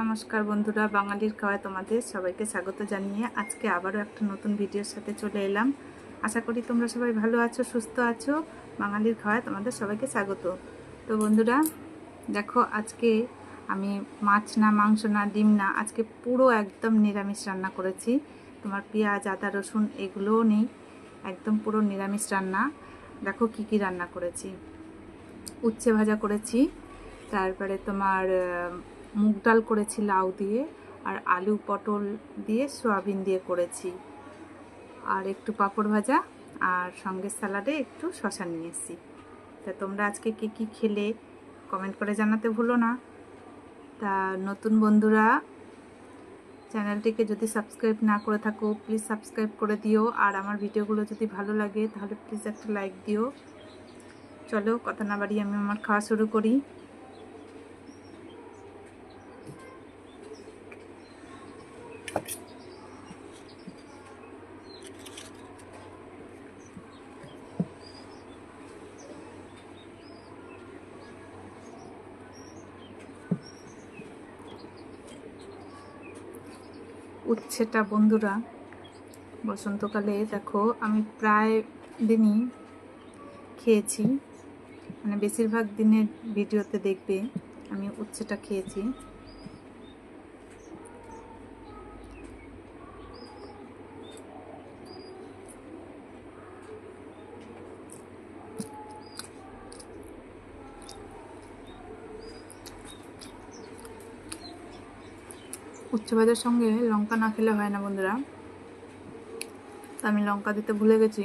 নমস্কার বন্ধুরা, বাঙালির খাওয়ায় তোমাদের সবাইকে স্বাগত জানিয়ে আজকে আবারও একটা নতুন ভিডিওর সাথে চলে এলাম। আশা করি তোমরা সবাই ভালো আছো, সুস্থ আছো, বাঙালির খাওয়ায় তোমাদের সবাইকে স্বাগত। তো বন্ধুরা, দেখো আজকে আমি মাছ না, মাংস না, ডিম না, আজকে পুরো একদম নিরামিষ রান্না করেছি। তোমার পেঁয়াজ, আদা, রসুন এগুলোও নেই, একদম পুরো নিরামিষ রান্না। দেখো কি কি রান্না করেছি। উচ্ছে ভাজা করেছি, তারপরে তোমার মুগ ডাল করেছি লাউ দিয়ে আর আলু পটল দিয়ে সয়াবিন দিয়ে করেছি। আর একটু পাঁপড় ভাজা আর সঙ্গে স্যালাডে একটু শশা নিয়ে তা তোমরা আজকে কি কি খেলে কমেন্ট করে জানাতে ভুলো না। তা নতুন বন্ধুরা, চ্যানেলটিকে যদি সাবস্ক্রাইব না করে থাকো, প্লিজ সাবস্ক্রাইব করে দিও। আর আমার ভিডিওগুলো যদি ভালো লাগে, তাহলে প্লিজ একটা লাইক দিও। চলো, কথা না বাড়ি আমি আমার খাওয়া শুরু করি। উচ্ছেটা বন্ধুরা, বসন্তকালে দেখো আমি প্রায় দিনই খেয়েছি মানে বেশিরভাগ দিনের ভিডিওতে দেখবে আমি উচ্ছেটা খেয়েছি। উচ্ছে ভাজার সঙ্গে লঙ্কা না খেলে হয় না, বন্ধুরা। তা আমি লঙ্কা দিতে ভুলে গেছি।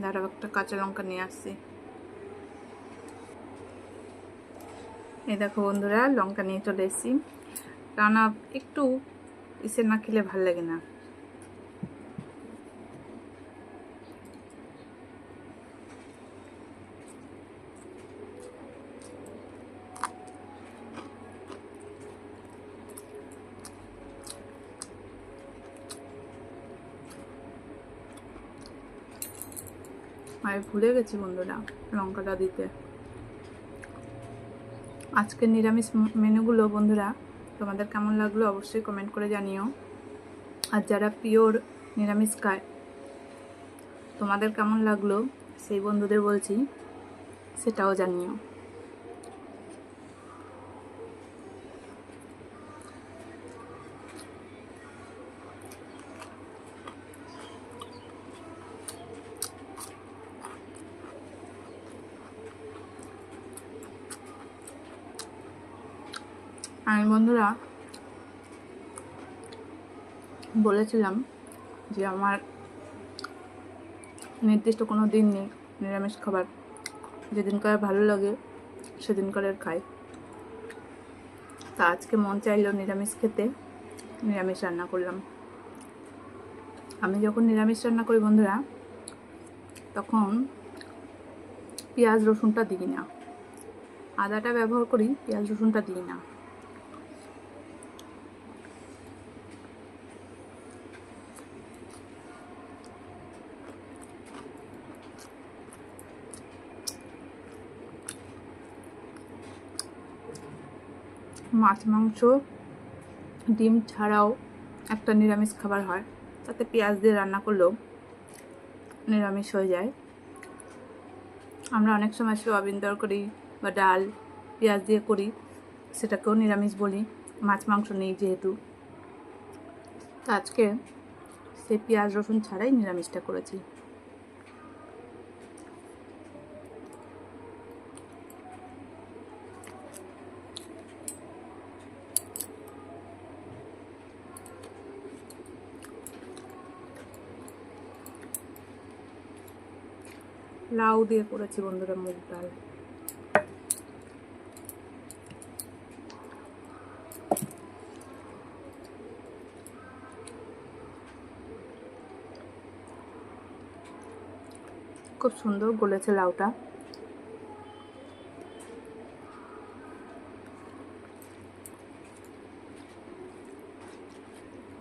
দাঁড়াও, একটা কাঁচা লঙ্কা নিয়ে আসছি। এই দেখো বন্ধুরা, লঙ্কা নিয়ে চলে এসেছি। রান্না একটু ইসে না খেলে ভালো লাগে না। আমি ভুলে গেছি বন্ধুরা, লঙ্কাটা দিতে। আজকের নিরামিষ মেনুগুলো বন্ধুরা, তোমাদের কেমন লাগল অবশ্যই কমেন্ট করে জানিও। আর যারা পিওর নিরামিষ খায়, তোমাদের কেমন লাগল সেই বন্ধুদের বলছি, সেটাও জানিও। আমি বন্ধুরা, বলেছিলাম যে আমার নির্দিষ্ট কোনো দিন নেই, নিরামিষ খাবার। যেদিনকার ভালো লাগে সেদিনকার খাই। তা আজকে মন চাইলো নিরামিষ খেতে, নিরামিষ রান্না করলাম। আমি যখন নিরামিষ রান্না করি বন্ধুরা, তখন পেঁয়াজ রসুনটা দিই না। আদাটা ব্যবহার করি, পেঁয়াজ রসুনটা দিই না। মাছ, মাংস, ডিম ছাড়াও একটা নিরামিষ খাবার হয়। তাতে পেঁয়াজ দিয়ে রান্না করলেও নিরামিষ হয়ে যায়। আমরা অনেক সময় সোয়াবিন তরকারি বা ডাল, পেঁয়াজ দিয়ে করি, সেটাকেও নিরামিষ বলি। মাছ, মাংস নেই যেহেতু। তো আজকে সেই পেঁয়াজ, রসুন ছাড়াই নিরামিষটা করেছি। লাউ দিয়ে করেছি বন্ধুরা মুগ ডাল। খুব সুন্দর গলেছে লাউটা।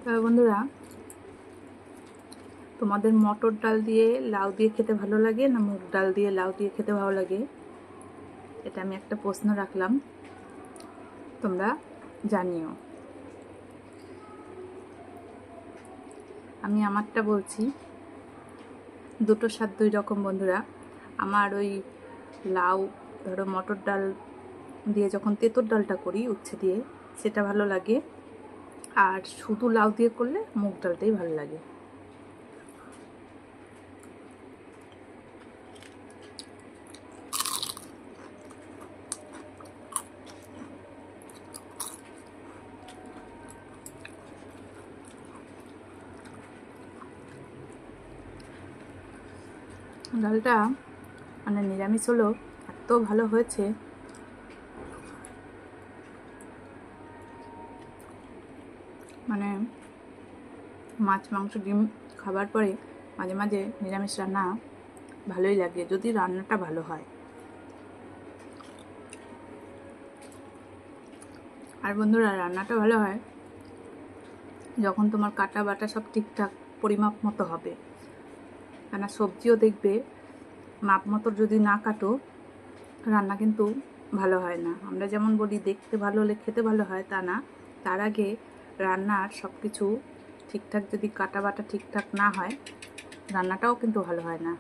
তবে বন্ধুরা তোমাদের মটর ডাল দিয়ে লাউ দিয়ে খেতে ভালো লাগে না মুগ ডাল দিয়ে লাউ দিয়ে খেতে ভালো লাগে? এটা আমি একটা প্রশ্ন রাখলাম। তোমরা জানিও। আমি আমারটা বলছি, দুটো স্বাদ দুই রকম বন্ধুরা। আমার ওই লাউ, ধরো মটর ডাল দিয়ে যখন তেঁতর ডালটা করি উচ্ছে দিয়ে, সেটা ভালো লাগে। আর শুধু লাউ দিয়ে করলে মুগ ডালটাই ভালো লাগে। ডালটা মানে নিরামিষ হলো, এত ভালো হয়েছে। মানে মাছ, মাংস, ডিম খাবার পরে মাঝে মাঝে নিরামিষ রান্না ভালোই লাগে, যদি রান্নাটা ভালো হয়। আর বন্ধুরা, রান্নাটা ভালো হয় যখন তোমার কাটা বাটা সব ঠিকঠাক পরিমাপ মতো হবে। কেন সবজিও দেখবে। মাপ মতো যদি না কাটো, রান্না কিন্তু ভালো হয় না। আমরা যেমন বলি, দেখতে ভালো হলে খেতে ভালো হয়, তা না। তার আগে রান্নার সব কিছু ঠিকঠাক যদি কাটা বাটা ঠিকঠাক না হয়, রান্নাটাও কিন্তু ভালো হয় না।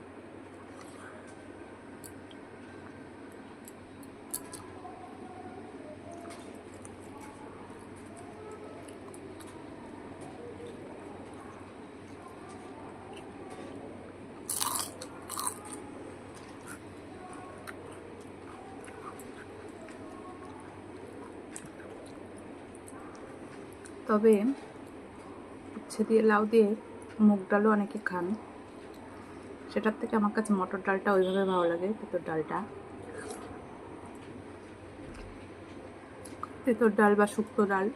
তবে উচ্ছে দিয়ে, লাউ দিয়ে মুগ ডালও অনেকে খান। সেটার থেকে আমার কাছে মটর ডালটা ওইভাবে ভালো লাগে, তেঁতর ডালটা। তেঁতর ডাল বা শুক্তো ডাল।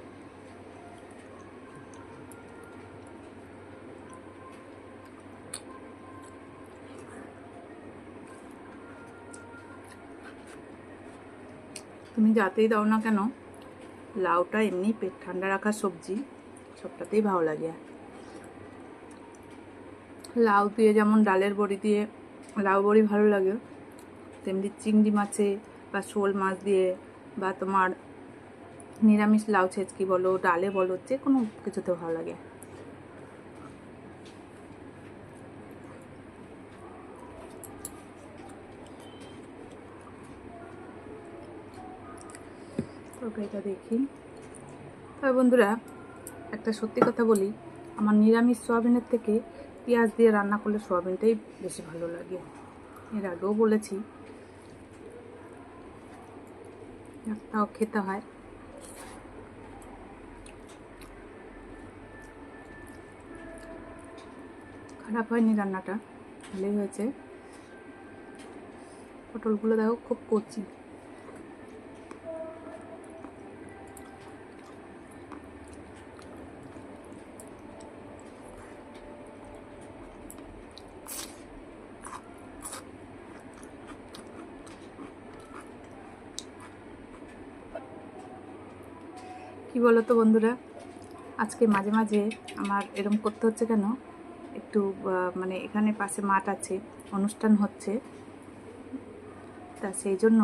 তুমি যাতেই দাও না কেন লাউটা এমনি পেট ঠান্ডা রাখার সবজি, সবটাতেই ভালো লাগে। লাউ দিয়ে যেমন ডালের বড়ি দিয়ে, লাউ বড়ি ভালো লাগে। তেমনি চিংড়ি মাছে বা শোল মাছ দিয়ে বা তোমার নিরামিষ লাউ ছেচকি বলো, ডালে বলো যে কোনো কিছুতে ভালো লাগে। তরকারিটা দেখি। তবে বন্ধুরা, একটা সত্যি কথা বলি, আমার নিরামিষ সোয়াবিনের থেকে পেঁয়াজ দিয়ে রান্না করলে সোয়াবিনটাই বেশি ভালো লাগে। এর আগেও বলেছি তাও খেতে হয়। খারাপ হয়নি রান্নাটা, ভালোই হয়েছে। পটলগুলো দেখো খুব কচি। কি বলো তো বন্ধুরা? আজকে মাঝে মাঝে আমার এরম করতে হচ্ছে কেন? একটু মানে এখানে পাশে মাঠ আছে, অনুষ্ঠান হচ্ছে। তা সেই জন্য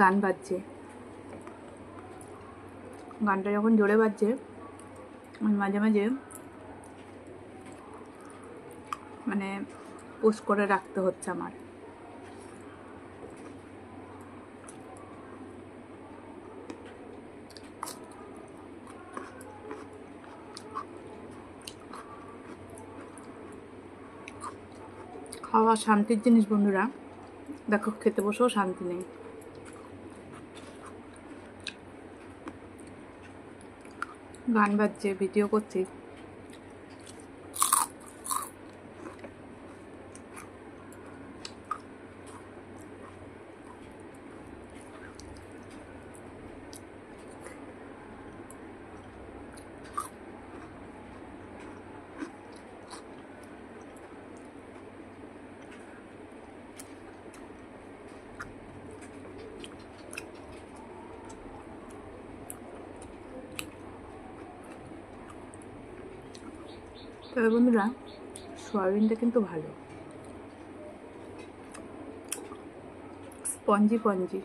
গান বাজছে। গানটা যখন জোরে বাজছে মাঝে মাঝে মানে পোস্ট করে রাখতে হচ্ছে আমার। খাওয়া শান্তির জিনিস বন্ধুরা। দেখো খেতে বসেও শান্তি নেই। গান বাজছে ভিডিও করছি। তবে বন্ধুরা সয়াবিনটা কিন্তু ভালো। স্পঞ্জি পঞ্জি।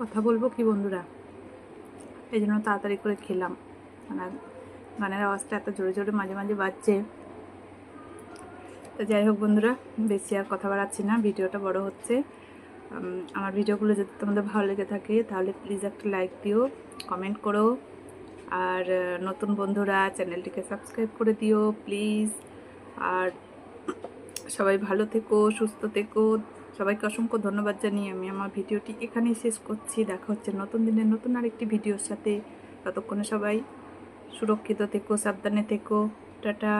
কথা বলব কি বন্ধুরা? এই জন্য তাড়াতাড়ি করে খেলাম। আর গানের আওয়াজটা এত জোরে জোরে মাঝে মাঝে বাজছে। তো যাই হোক বন্ধুরা, বেশি আর কথা বাড়াচ্ছি না, ভিডিওটা বড় হচ্ছে। আমার ভিডিওগুলো যদি তোমাদের ভালো লেগে থাকে, তাহলে প্লিজ একটা লাইক দিও কমেন্ট করো। আর নতুন বন্ধুরা, চ্যানেলটিকে সাবস্ক্রাইব করে দিও প্লিজ আর সবাই ভালো থেকো, সুস্থ থেকো। সবাইকে অসংখ্য ধন্যবাদ জানিয়ে আমি আমার ভিডিওটি এখানেই শেষ করছি। দেখা হচ্ছে নতুন দিনের নতুন আরেকটি ভিডিওর সাথে। ততক্ষণে সবাই সুরক্ষিত থেকো, সাবধানে থেকো। টাটা।